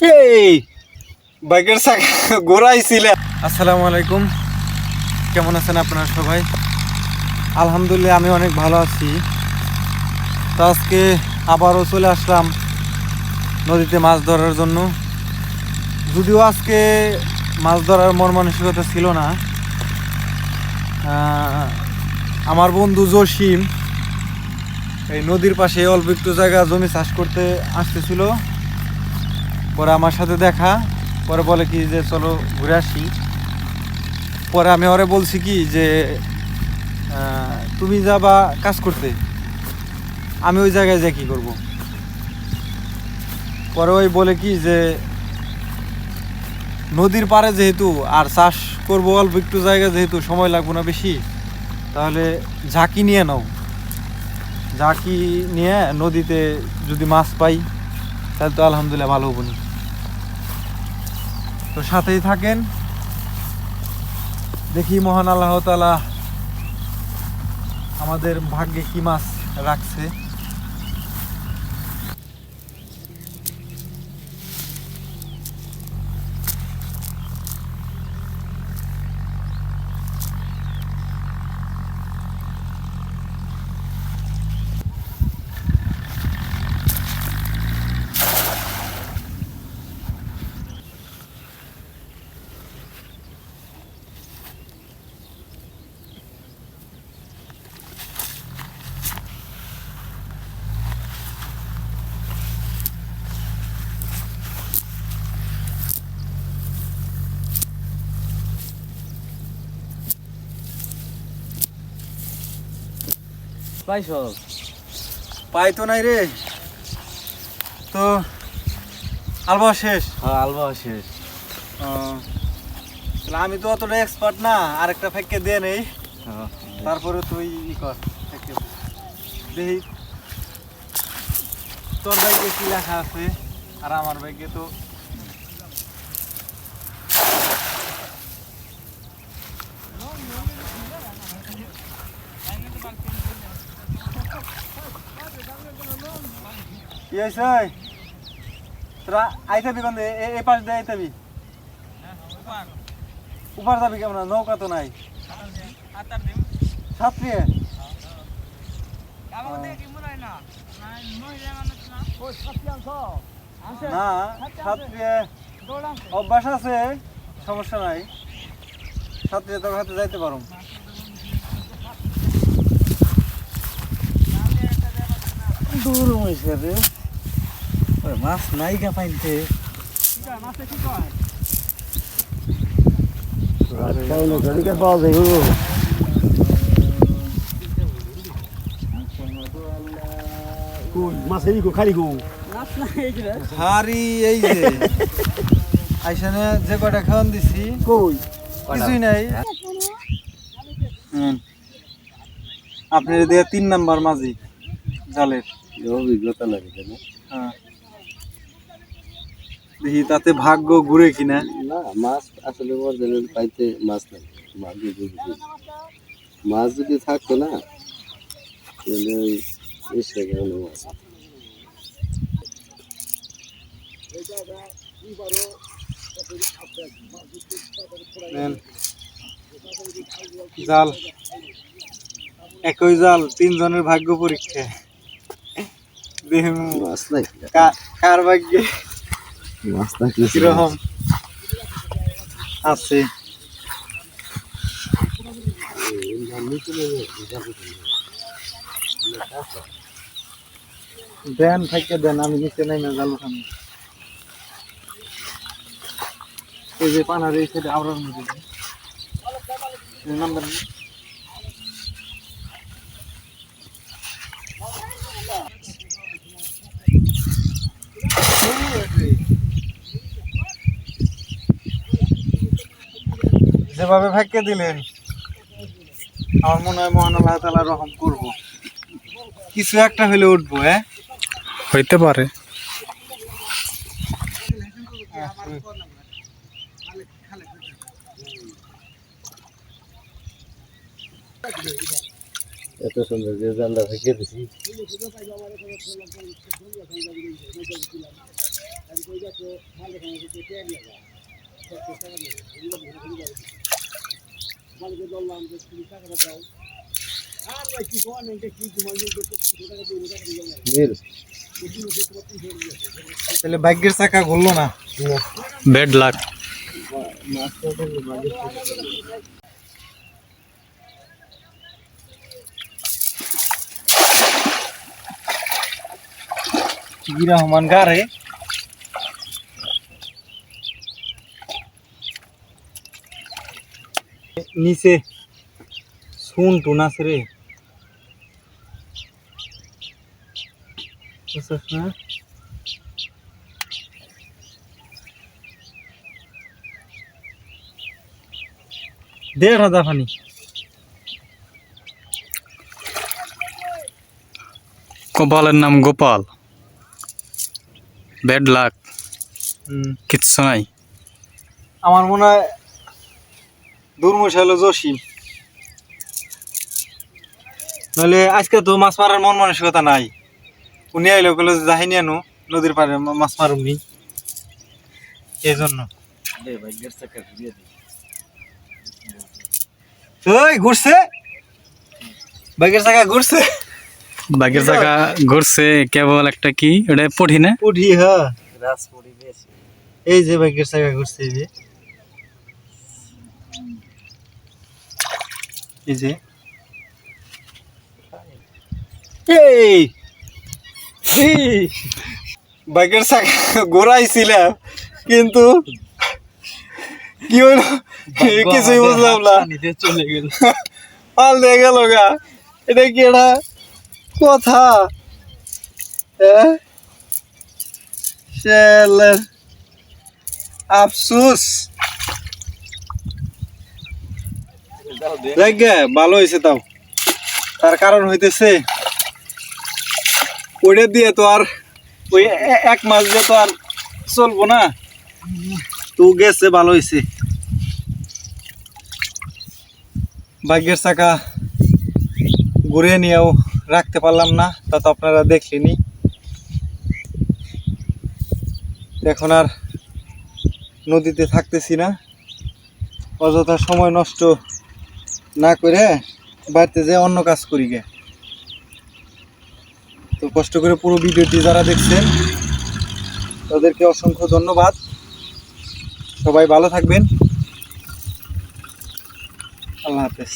এই বাইকের চাকা ঘোরাইছিলে আসসালামু আলাইকুম। কেমন আছেন আপনারা সবাই? আলহামদুলিল্লাহ, আমি অনেক ভালো আছি। তো আজকে আবারও চলে আসলাম নদীতে মাছ ধরার জন্য। যদিও আজকে মাছ ধরার মন মানসিকতা ছিল না। আমার বন্ধু জসিম এই নদীর পাশে অল্প একটু জায়গা জমি চাষ করতে আসতেছিল। পরে আমার সাথে দেখা, পরে বলে কি যে চলো ঘুরে আসি। পরে আমি ওরে বলছি কি যে তুমি যাবা কাজ করতে, আমি ওই জায়গায় যাই কী করব। পরে ওই বলে কি যে, নদীর পাড়ে যেহেতু আর চাষ করব অল্প একটু জায়গা যেহেতু সময় লাগবে না বেশি, তাহলে ঝাঁকি নিয়ে নাও। ঝাঁকি নিয়ে নদীতে যদি মাছ পাই, তাহলে তো আলহামদুলিল্লাহ ভালো হব না। তো সাথেই থাকেন। দেখি মহান আল্লাহ তালা আমাদের ভাগ্যে কি মাছ রাখছে। পাইছ? পাই তো নাই রে। তো আলবা শেষ। হ্যাঁ আলবা শেষ। তাহলে আমি তো অতটা এক্সপার্ট না আর একটা ফেককে দিয়ে নেই। হ্যাঁ তারপরে তুই ই কর দেখি। তোর ব্যাগে কি লেখা আছে? আর আমার ব্যাগে তো তোরা আইতাবি কোন পাশ দিয়ে আইতাবি উপার যাবি কেমন নৌকা তো নাই। না অভ্যাস আছে, সমস্যা নাই। ছাত্রী তোর হাতে যাইতে পারো দূর হয়েছে রে। ওরে মাছ নাই গা পাইতে পাওয়া যায় মাছেরই গো খালি গো। হারি এই যে। আইসানে যে কটা খাওয়ান দিছি। কই? কিছুই নাই। হুম। আপনার দিয়ে তিন নাম্বার মাঝি জালের। অভিজ্ঞতা লাগে না? হ্যাঁ। দেখি তাতে ভাগ্য ঘুরে কিনা। না মাছ আসলে অরিজিনাল পাইতে মাছ মাছ যদি মাছ যদি থাকতো না তাহলে ওই মাছ। জাল একই জাল তিনজনের ভাগ্য পরীক্ষা। দেখুন মাছ নাই কার ভাগ্যে? মাছ কীরকম? আছে। দেন থাকে দেন আমি নিচে নাই না জাল উঠানো এই যে পানার এই সাইডে আওড়ার মধ্যে। নাম্বার যেভাবে ভাগ্যে দিলেন? আমার মনে হয় মহান আল্লাহ তালা রহম করব। কিছু একটা হলে উঠবো হ্যাঁ? হইতে পারে। এত সুন্দর যে জালটা থেকে দিছি তাহলে ভাগ্যের চাকা ঘুরলো না ব্যাড লাক কি রহমান গারে নিচে শুন টুন আছে রে। বুঝছস না? দে রাজা ফানি কপালের নাম গোপাল। Bad luck. কিচ্ছু নাই। আমার মনে হয় দুর্মুষ হলো জসিম। নইলে আজকে তো মাছ মারার মন মানসিকতা নাই। উনি আইলো গেলো যাহিনি আনো নদীর পাড়ে মাছ মারুমনি এই জন্য ঘুরছে? বাইকের চাকা ঘুরছে? জায়গা কেবল একটা কি? এটা পড়ি না? হ্যাঁ। এই যে বাইকের চাকা ঘুরছে এই যে। এই যে। এই! বাইকের চাকা ঘোরাইছিলাম কিন্তু কি হলো? কিছুই বুঝলাম না। চলে গেল। পাল দিয়ে গেল গা। এটা কি এটা কথা? হ্যাঁ আফসোস। ভালো হয়েছে তাও। তার কারণ হইতেছে, ওইটা দিয়ে তো আর ওই এক মাস দিয়ে তো আর চলবো না। তো গেছে, ভালো হয়েছে। ভাগ্যের চাকা ঘুরে নিয়েও রাখতে পারলাম না, তা তো আপনারা দেখলেনি এখন আর নদীতে থাকতেছি না। অযথা সময় নষ্ট না করে বাড়িতে যে অন্য কাজ করি গে। তো কষ্ট করে পুরো ভিডিওটি যারা দেখছেন, তাদেরকে অসংখ্য ধন্যবাদ। সবাই ভালো থাকবেন। আল্লাহ হাফেজ।